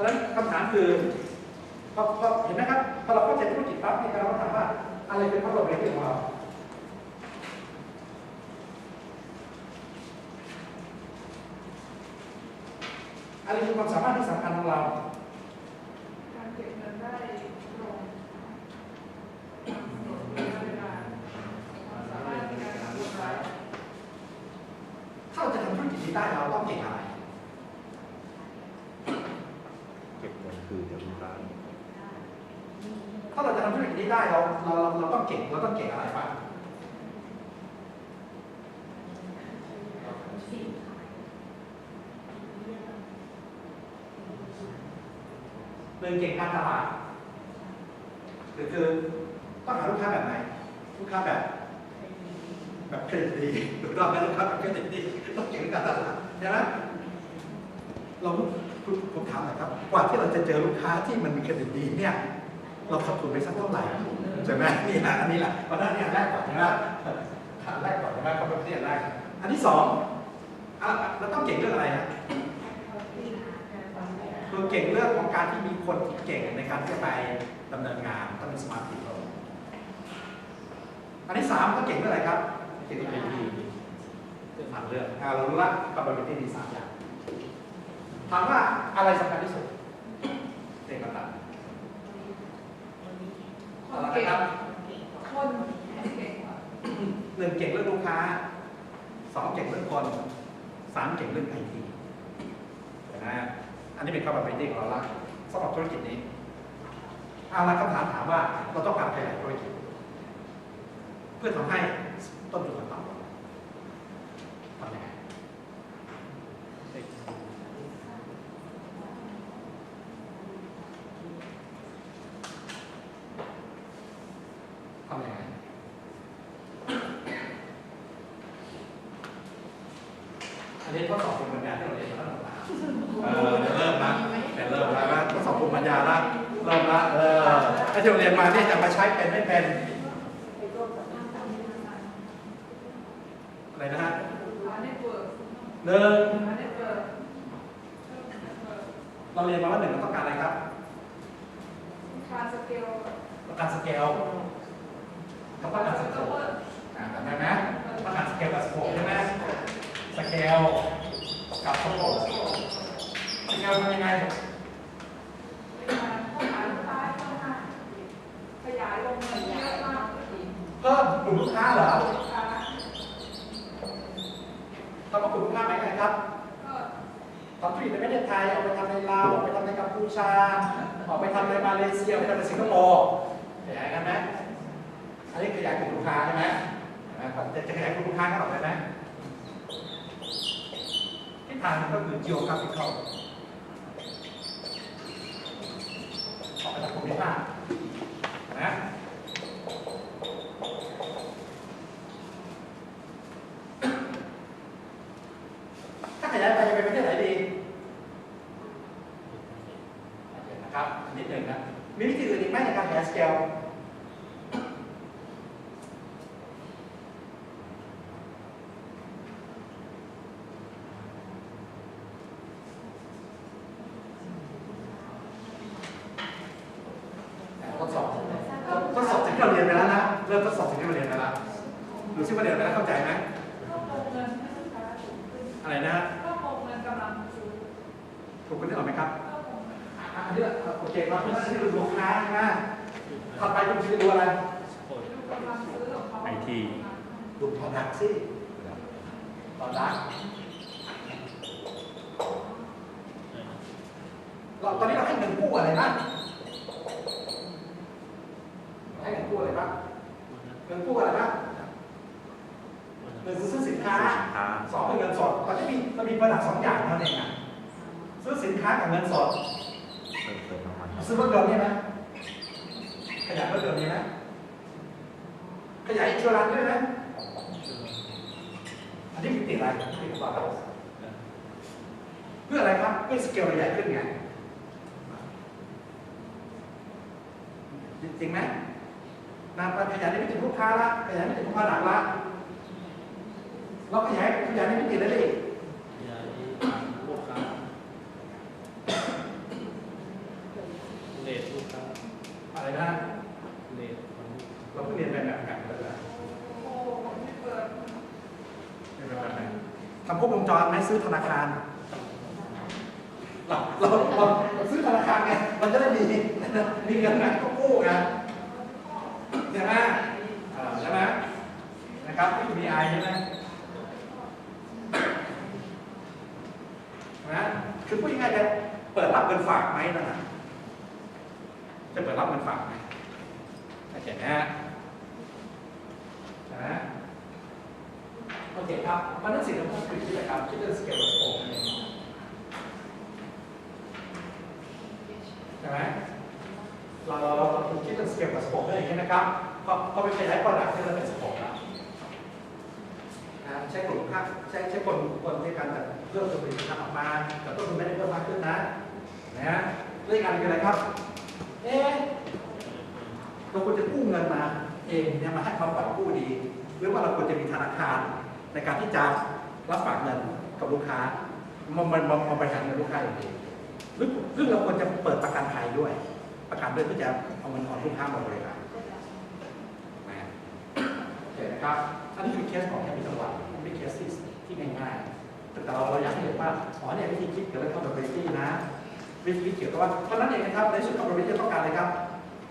ะนั้นคำถามคือพอพอเห็นไหมครับพอเราเข้าใจธุรกิจปั๊บเนี่ยเราก็ถามว่าอะไรเป็น probability ของเราอะไรคือความสามารถที่สำคัญของเรา การเก็บเงินได้ลงเวลาความสามารถในการทำบุญไว้ ถ้าเราจะทำธุรกิจนี้ได้เราต้องเก่งอะไร เก็บเงินคือเดี๋ยวลูกค้าถ้าเราจะทำธุรกิจนี้ได้เราเราเราเราต้องเก่งเราต้องเก่งอะไรบ้างหนึ่งเก่งการตลาดคือคือต้องหาลูกค้าแบบไหน ลูกค้าแบบ แบบเครดิตดีถูกต้องไหมลูกค้าแบบเครดิตดีต้องเก่งการตลาดใช่ไหม เราผมถามหน่อยครับ กว่าที่เราจะเจอลูกค้าที่มันมีเครดิตดีเนี่ยเราขาดทุนไปสักเท่าไหร่ใช่ไหมนี่แหละอันนี้แหละเพราะฉะนั้นเนี่ยแรกก่อนใช่ไหมอันแรกก่อนใช่ไหมเขาเป็นที่อันแรกอันที่สองเราต้องเก่งเรื่องอะไรอะคือเก่งเรื่องของการที่มีคนที่เก่งในการที่จะไปดำเนินงานต้องเป็นสมาร์ทพีเพิลอันที่สามก็เก่งเรื่องอะไรครับเก่งเรื่องไอทีคือสามเรื่องอะเรารู้ละ capability มีสามอย่าง ถามว่าอะไรสำคัญที่สุดเก่งระดับคเอาละเก่งนะครับคนเก่งกว่าหนึ่งเก่งเรื่องลูกค้าสองเก่งเรื่องคนสามเก่งเรื่องไอทีนะอันนี้เป็นความเป็นจริงของเราละสำหรับธุรกิจนี้เอาละคำถามถามว่าเราต้องการขยายธุรกิจ เพื่อทำให้ต้นทุนมันต่ำลงทำยังไงทำยังไง อันนี้ทดสอบภูมิปัญญาที่เราเรียนมาเออเริ่มละเดี๋ยวเริ่มแล้วนะทดสอบภูมิปัญญาละเริ่มละเออไอ้ที่เราเรียนมาเนี่ยจะมาใช้เป็นไม่เป็นอะไรนะฮะหนึ่งเราเรียนมาว่าหนึ่งเราต้องการอะไรครับการสเกลต้องการสเกลเราต้องการสเกลจำได้ไหมต้องการสเกลกับสโคปใช่ไหม สเกลกับสโคปสเกลทำยังไงขยายลงเงินเยอะมากเพิ่มกลุ่มลูกค้าเหรอทำกลุ่มลูกค้าไหมไงครับทำธุรกิจในประเทศไทยเอาไปทำในลาวเอาไปทำในกัมพูชาเอาไปทำในมาเลเซียเอาไปทำในสิงคโปร์ขยายกันไหมอันนี้ขยายกลุ่มลูกค้าใช่ไหมจะจะขยายกลุ่มลูกค้ากันออกไปไหม ทางก็คือ geographical ออกไปจากภูมิภาคนะถ้าขยายไปจะเป็นประเทศไหนดีนะครับนนิดหนึ่งนะมีวิธีอื่นอีกไหมในการขยายสเกล ทดสอบทดสอบสิ่งที่เราเรียนไปแล้วนะ เริ่มทดสอบสิ่งที่เราเรียนไปแล้วดูซิว่าเรียนไปแล้วเข้าใจไหม ก็คงเงินให้ลูกค้าสูงขึ้น อะไรนะ ก็คงเงินกำลังซื้อ ถูกคุณนึกออกไหมครับ ก็คง อะอัน นี้โอเคเราที่นี่ดูลูกค้านะถัดไปคุณจะดูอะไรดูกำลังซื้อของเขาไอทีดูพอดักสิพอดักเราตอนนี้เราให้เงินกู้อะไรบ้างให้เงินกู้อะไรบ้างเงินกู้อะไรบ้างเงินซื้อสินค้าสินค้าสองคือเงินสดตอนนี้มีมันมีประดับสองอย่างเท่านั้นเองอะซื้อสินค้ากับเงินสด เติมเติมน้ำมันซื้อรถยนต์เนี่ยนะ ขยายรถยนต์เนี่ยนะ ขยายอินชัวรันด้วยนะ อันนี้มีติดอะไรติดว่าเพื่ออะไรครับ เพื่อสเกลราใหญ่ขึ้นไงจริงไหมนานไปขยายได้ไม่ถึงลูกค้าละ ขยายไม่ถึงลูกค้าหลักละเราขยายขยายได้ไม่ติดเลยดิลูกค้า นะเราเพิ่งเรียนไปแบบกันแล้วนะโอ้ผมไม่เปิดเป็นบบไหนทำครบวงจรไหมซื้อธนาคาร เราเราเราซื้อธนาคารไงมันจะได้มีมีเงินไหนก็กู้ไงใช่ไหมใช่ไหมนะครับมีไอใช่ไหมนะคือพูดง่ายๆเปิดรับเงินฝากไหมนั่นน่ะ จะเปิดรับเงินฝากไหมเข้าใจไหมฮะนะโอเคครับมันนั่นสิ่งที่ผมคุยที่รายการคิดเรื่องสเกลโอนั่นเองใช่ไหมเราเราเราคิดเรื่องสเกลกับสโคปได้อย่างนี้ยนะครับพอพอไปขยายประดับที่เราเป็นสโคปแล้วนะใช้กลุ่มค่าใช้ใช้คนคนในการจัดเพิ่มตัวผลิตภัณฑ์ออกมาแต่ต้นทุนไม่ได้เพิ่มมากขึ้นนะนะฮะเรื่องการคืออะไรครับ เอ๊ะเราควรจะกู้เงินมาเองเนี่ยมาให้เขาปล่อยกู้ดี หรือว่าเราควรจะมีธนาคารในการที่จะรับฝากเงินกับลูกค้ามันมันมันบริหารเงินลูกค้าอย่างดีหรือหรือเราควรจะเปิดประกันภัยด้วย ประกันด้วยเพื่อจะเอาเงินของลูกค้ามาบริการนะโอเคนะครับอันนี้คือเคสของแค่มีจังหวัดไม่เป็นเคสที่ที่ง่ายๆแต่เราเราอยากให้เห็นว่าอ๋อเนี่ยวิธีคิดเกี่ยวกับ accountability นะ วิธีคิดเกี่ยวกับว่าเพราะนั้นเองนะครับในสุด accountability ต้องการอะไรครับ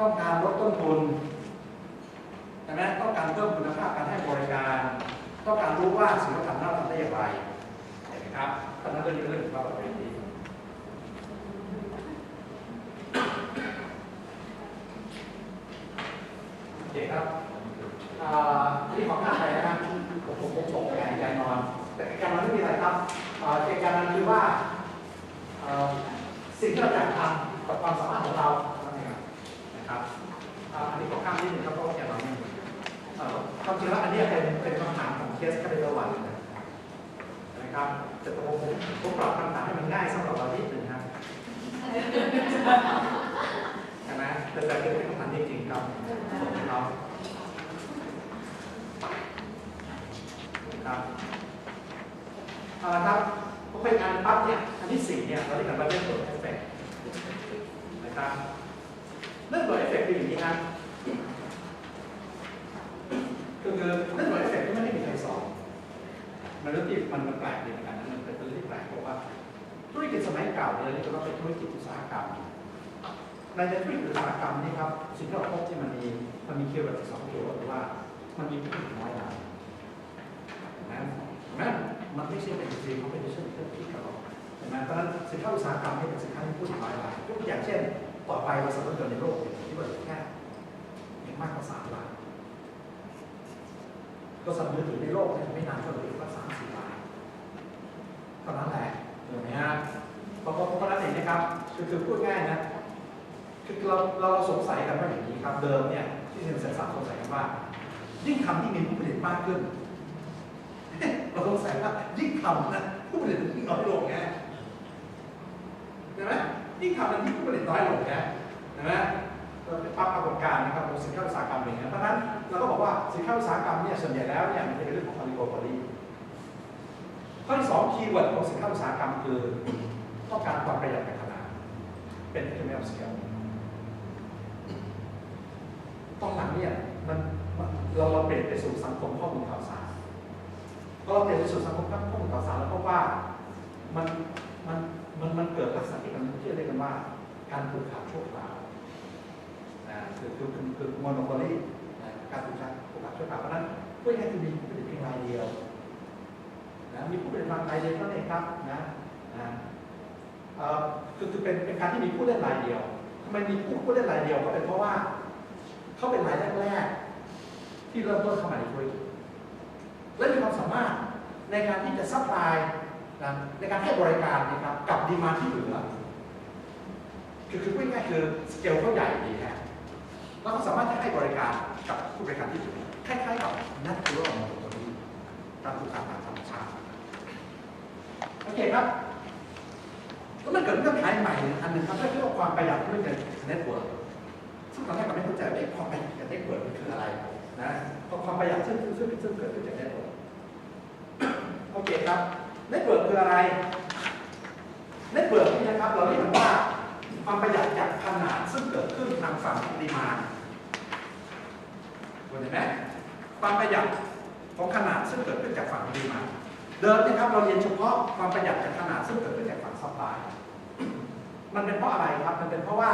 ต้องการลดต้นทุนใช่ไหมต้องการเพิ่มคุณภาพการให้บริการ ต้องการรู้ว่าสิ่งที่เราทำนั้าทำได้อย่างไรเห็นไหมครับตอนนั้นก็เป็นเรื่องของความปลอดภัยดีโอเคครับอ่าอันนี้ของข้าไปนะครับผมผมผมส่งแกการนอน แต่การนอนไม่มีอะไรครับเหตุการณ์นั้นคือว่าเอ่อสิ่งที่เราอยากทำกับความสามารถของเรานั่นเองนะครับ อ่าอันนี้ขอข้ามนิดหนึ่งครับเพราะว่าแกนอนไม่มีเอ่อความจริงแล้วอันนี้เป็นเป็นคำถามของเคสคาเดเตอร์วันนะครับแต่ผมผมปรับคำถามให้มันง่ายสำหรับเรานิดหนึ่งครับใช่ไหมแต่แต่เป็นคำถามจริงๆครับครับครับเอาละครับพอเป็นงานปั๊บเนี่ยอันที่สี่เนี่ยเราเรียกกันว่าเรื่องตัวเอฟเฟกต์นะครับเรื่องตัวเอฟเฟกต์คืออย่างนี้ครับือเรื่องหน่วยเอฟเฟกต์ที่ไม่ได้มีใครสอนมันเรื่องที่มันแปลกดีเหมือนกันนะมันเป็นเรื่องที่แปลกเพราะว่าธุรกิจสมัยเก่าเนี่ยเรียกว่าเป็นธุรกิจอุตสาหกรรมในธุรกิจอุตสาหกรรมนี่ครับสิ่งที่เราพบที่มันมีมันมีคีย์เวิร์ดสองคีย์เวิร์ดว่า มันมีผู้น้อยรายนะนะมันไม่ใช่เป็นซีเขาเป็นเชื่อมเชื่อที่กับเราเห็นไหมเพราะฉะนั้นสินค้าอุตสาหกรรมนี่เป็นสินค้าที่ผู้น้อยรายยกตัวอย่างเช่น ต่อไปบริษัทรถยนต์ในโลกเนี่ยที่ว่าแค่อย่างมากกว่าสามล้าน ก็สั่งมือถือในโลกเนี่ยไม่นานก็เหลือว่สามสี่ล้านเท่านั้นแหละถูกไหมฮะเพราะเพราะเพราะนั้นเองนะครับคือคือพูดง่ายนะคือเราเราสงสัยกันว่าอย่างนี้ครับ เดิมเนี่ยที่สินแสสารสงสัยกันว่า ยิ่งทำยิ่งมีผู้ผลิตมากขึ้น เราสงสัยว่ายิ่งทำนะผู้ผลิตนยิ่งน้อยลงไงเห็นไหมยิ่งทำมันยิ่งผู้ผลิตน้อยลงไงเห็นไหม เราเป็นภาปรากฏการณ์นะครับของสินค้าอุตสาหกรรมอย่างนี้ยเพราะนั้นเราก็บอกว่าสินค้าอุตสาหกรรมเนี่ยส่วนใหญ่แล้วเนี่ยมันจะเป็นเรื่องของ oligopoly ข้อที่สองคีย์เวิร์ดของสินค้าอุตสาหกรรมคือต้องการความประหยัดในขนาดเป็น economy of scale ตอนหลังเนี่ยมันเราเราเปลี่ยนไปสู่สังคมข้อมูลข่าวสารพอเราเปลี่ยนไปสู่สังคมข้อมูลข่าวสารแล้วก็ว่ามันมันมันมันเกิดลักษณะที่มันที่เรียกกันว่า การผูกขาดชั่วคราว นะคือคือคือคือนโพลีการถูกชักถูกขัดช่วยขาเพราะฉะนั้นพูดง่ายๆคือมีผู้ผลิตเพียงรายเดียวนะมีผู้ผลิตรายเดียวเท่านั้นเองครับนะนะคือคือเป็นเป็นการที่มีผู้เล่นรายเดียวทำไมมีผู้ผู้เล่นรายเดียวก็เป็นเพราะว่าเขาเป็นรายแรกๆที่เริ่มต้นเข้ามาในธุรกิจและมีความสามารถในการที่จะซัพพลายนะในการให้บริการนะครับกับดีมาที่เหลือ คือคือพูดง่ายๆคือสเกลเขาใหญ่ดี แล้วก็สามารถจะให้บริการกับผู้บริการที่ถึงคล้ายๆกับนักธุรกิจของตัวนี้ตามตัวตามตามธรรมชาติโอเคครับแล้วมันเกิดเงื่อนไขใหม่อันหนึ่งครับเรียกว่าความประหยัดด้วยกันเน็ตเวิร์กซึ่งตอนแรกเราไม่เข้าใจว่าความประหยัดเน็ตเวิร์กมันคืออะไรนะพอความประหยัดซึ่งซึ่งซึ่งเกิดขึ้นจากเน็ตเวิร์กโอเคครับเน็ตเวิร์กคืออะไรเน็ตเวิร์กนี่นะครับเราเรียกมันว่าความประหยัดจากขนาดซึ่งเกิดขึ้นทางฝั่งปริมาณ เห็นไหมความประหยัดของขนาดซึ่งเกิดขึ้นจากฝั่งปริมาณเดิมนะครับเราเรียนเฉพาะความประหยัดจากขนาดซึ่งเกิดขึ้นจากฝั่งซัพพลายมันเป็นเพราะอะไรครับ มันเป็นเพราะว่า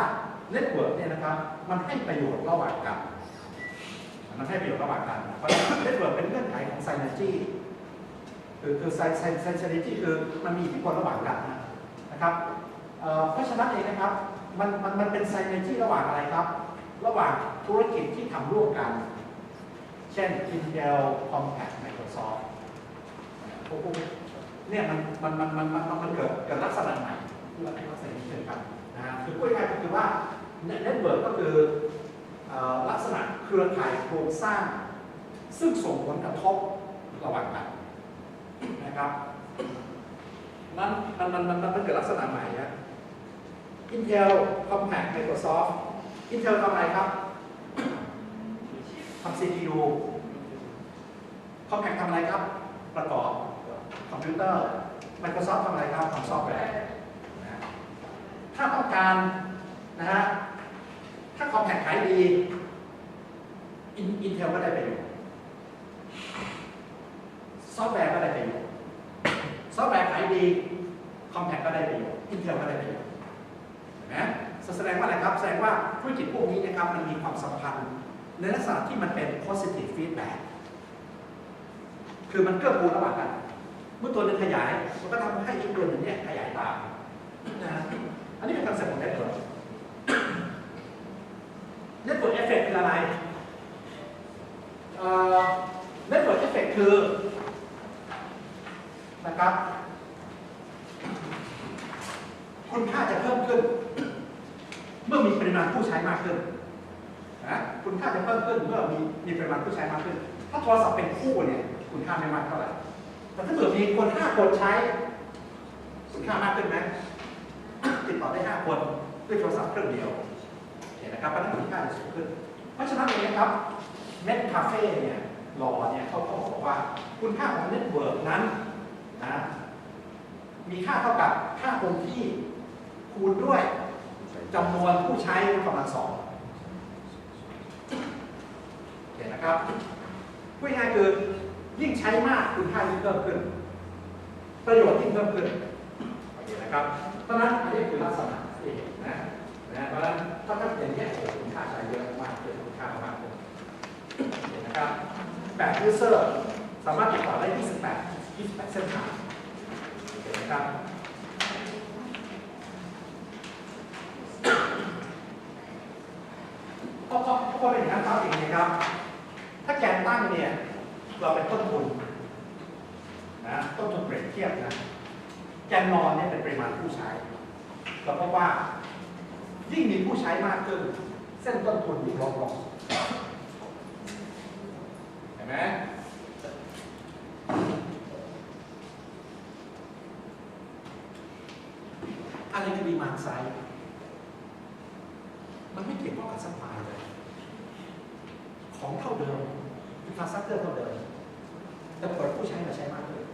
เน็ตเวิร์กเนี่ยนะครับ มันให้ประโยชน์ระหว่างกัน มันให้ประโยชน์ระหว่างกัน เพราะเน็ตเวิร์กเป็นเงื่อนไขของไซเนจีคือคือไซไซไซเนจีคือมันมีอิทธิพลระหว่างกันนะครับเพราะฉะนั้นเองนะครับ มันมันมันเป็นไซเนจีระหว่างอะไรครับ ระหว่างธุรกิจที่ทำร่วมกัน เช่น Intel Compaq Microsoft พวกเนี่ยมันมันมันมันมันมันเกิดเกิดลักษณะใหม่ที่เราให้ลักษณะนี้เช่นกันนะฮะคือพูดง่ายก็คือว่าเน็ตเวิร์กก็คือลักษณะเครือข่ายโครงสร้าง ซึ่งส่งผลกระทบระหว่างกันนะครับมันมันมันมันมันเกิดลักษณะใหม่นะ Intel Compaq Microsoft Intel ทำอะไรครับ ทำ CPU Compaq ทำอะไรครับ ประกอบคอมพิวเตอร์ Microsoft ทำอะไรครับทำซอฟต์แวร์ถ้าต้องการนะฮะถ้าคอมแพคขายดีอินเทลก็ได้ประโยชน์ซอฟต์แวร์ก็ได้ประโยชน์ซอฟต์แวร์ขายดีคอมแพคก็ได้ประโยชน์อินเทลก็ได้ประโยชน์เห็นไหมแสดงว่าอะไรครับ แสดงว่าธุรกิจพวกนี้นะครับมันมีความสัมพันธ์ ในลักษณะที่มันเป็น positive feedback คือมันเกื้อกูลระหว่างกัน เมื่อตัวหนึ่งขยาย มันก็ทำให้อีกตัวหนึ่งเนี่ยขยายตามนะอันนี้เป็นคอนเซ็ปต์ของเน็ตเวิร์กเน็ตเวิร์กเอฟเฟกคืออะไรเน็ตเวิร์กเอฟเฟกคือนะครับ คุณค่าจะเพิ่มขึ้น เมื่อมีปริมาณผู้ใช้มากขึ้น คุณค่าจะเพิ่มขึ้นเมื่อมีมีปริมาณผู้ใช้มากขึ้น ถ้าโทรศัพท์เป็นคู่เนี่ยคุณค่าไม่มากเท่าไหร่ แต่ถ้าเกิดมีคนห้าคนใช้ คุณค่ามากขึ้นไหมติดต่อได้ห้าคนด้วยโทรศัพท์เครื่องเดียวเห็นนะครับเพราะนั้นคุณค่าจะสูงขึ้น เพราะฉะนั้นเองนะครับเน็ตคาเฟ่เนี่ยหล่อเนี่ยเขาบอกว่าคุณค่าของเน็ตเวิร์กนั้นนะมีค่าเท่ากับค่าคงที่คูณด้วยจำนวนผู้ใช้กำลังสอง เห็นนะครับพูดง่ายคือยิ่งใช้มากคุณค่ายิ่งเพิ่มขึ้น ประโยชน์ยิ่งเพิ่มขึ้นโอเคนะครับ เพราะนั้นอันนี้คือลักษณะเห็นะนะเพราะฉะนั้นถ้าถ้าอย่างนี้ยโอ้โหคุณค่าใช้เยอะมากเกินคุณค่ามากขึ้นโอเคนะครับแบบยูเซอร์สามารถติดต่อได้ 28 28 เส้นทางโอเคนะครับ เพ ราะเพราะเพราะเป็นอย่างนั้นครับอย่างนี้ครับ ถ้าแกนตั้งเนี่ย เราเป็นต้นทุนนะต้นทุนเปรียบเทียบนะแกนนอนเนี่ยเป็นปริมาณผู้ใช้เราพบว่ายิ่งมีผู้ใช้มากขึ้น เส้นต้นทุนยิ่งลดลงเห็นไหมอะไรคือดีมานไซด์มันไม่เกี่ยวข้องกับซัพพลายเลย ของเท่าเดิมอินฟราสตรักเจอร์เท่าเดิม แต่เปิดผู้ใช้มาใช้มากขึ้น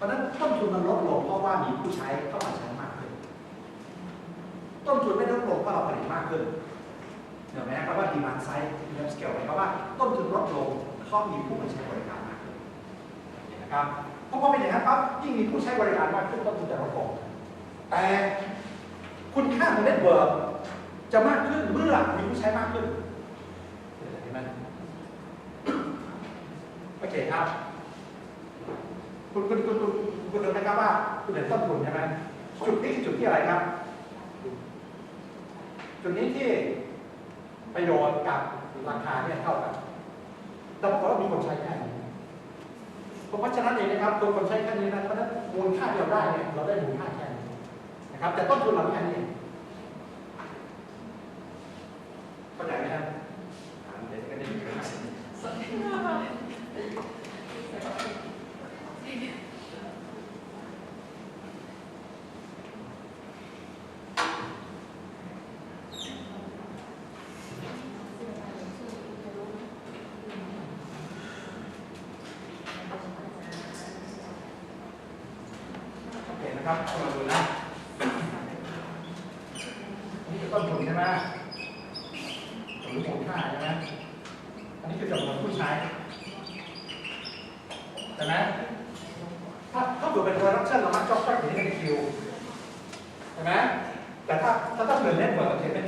เพราะฉะนั้นต้นทุนมันลดลงเพราะว่ามีผู้ใช้เข้ามาใช้มากขึ้น ต้นทุนไม่ลดลงเพราะเราผลิตมากขึ้นเห็นไหมครับว่าดีมานไซด์ดีมานสเกลหมายความว่าต้นทุนลดลงเพราะมีผู้มาใช้บริการมากขึ้นนนะครับเพราะพอเป็นอย่างนั้นปั๊บยิ่งมีผู้ใช้บริการมากขึ้นต้นทุนจะลดลงแต่คุณค่าของเน็ตเวิร์กจะมากขึ้นเมื่อมีผู้ใช้มากขึ้นเห็นไหมโอเคครับ คุณคุณคุณ คุณรู้ไหมครับว่าคุณเห็นต้นทุนใช่ไหมจุดนี้คือจุดที่อะไรครับ จุดนี้ที่ประโยชน์กับราคาเนี่ยเท่ากันแต่ปรากฏว่ามีคนใช้แค่นี้เพราะฉะนั้นเองนะครับตัวคนใช้แค่นี้นะเพราะฉะนั้นมูลค่าที่เราได้เนี่ยเราได้มูลค่าแค่นี้นะครับแต่ต้นทุนเราแค่นี้เองเข้าใจไหมครับอ่าเดี๋ยวจะได้ยินกัน โอเค นะครับเข้ามาดูนะต้นทุนใช่ไหมหรือมูลค่าใช่ไหมอันนี้คือจำนวนผู้ใช้ใช่ไหมถ้าถ้าเกิดเป็น production เรามักชอบชอบอย่างนี้เป็นคิวใช่ไหมแต่ถ้าถ้าต้องเดินเล่นเปิดเราเขียนเป็น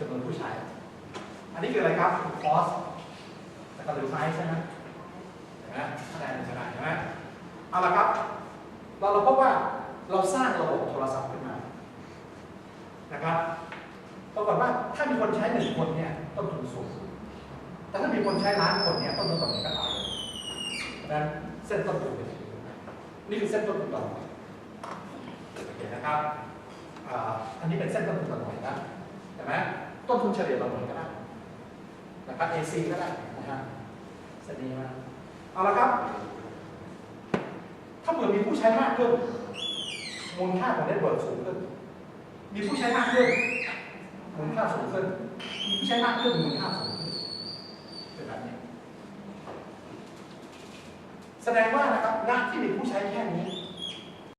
จำนวนผู้ใช้ อันนี้คืออะไรครับ cost แล้วก็หรือ price ใช่ไหมเห็นไหมคะแนนคะแนนใช่ไหมเอาละครับ เราเราพบว่า เราสร้างระบบโทรศัพท์ขึ้นมา นะครับปรากฏว่าถ้ามีคนใช้หนึ่งคนเนี่ยต้นทุนสูง แต่ถ้ามีคนใช้ล้านคนเนี่ยต้นทุนต่อหน่วยก็ต่ำเพราะฉะนั้นเส้นต้นทุนนี่คือเส้นต้นทุนต่อหน่วยโอเคนะครับ อันนี้เป็นเส้นต้นทุนต่อหน่วยนะเห็นไหมต้นทุนเฉลี่ยต่อหน่วยก็ได้นะครับ AC ก็ได้นะฮะเสนีมาเอาละครับ ถ้าเผื่อมีผู้ใช้มากขึ้น มูลค่าของเน็ตเวิร์กสูงขึ้น มีผู้ใช้มากขึ้น มูลค่าสูงขึ้น มีผู้ใช้มากขึ้น มูลค่าสูงขึ้น เป็นแบบนี้ แสดงว่านะครับณที่มีผู้ใช้แค่นี้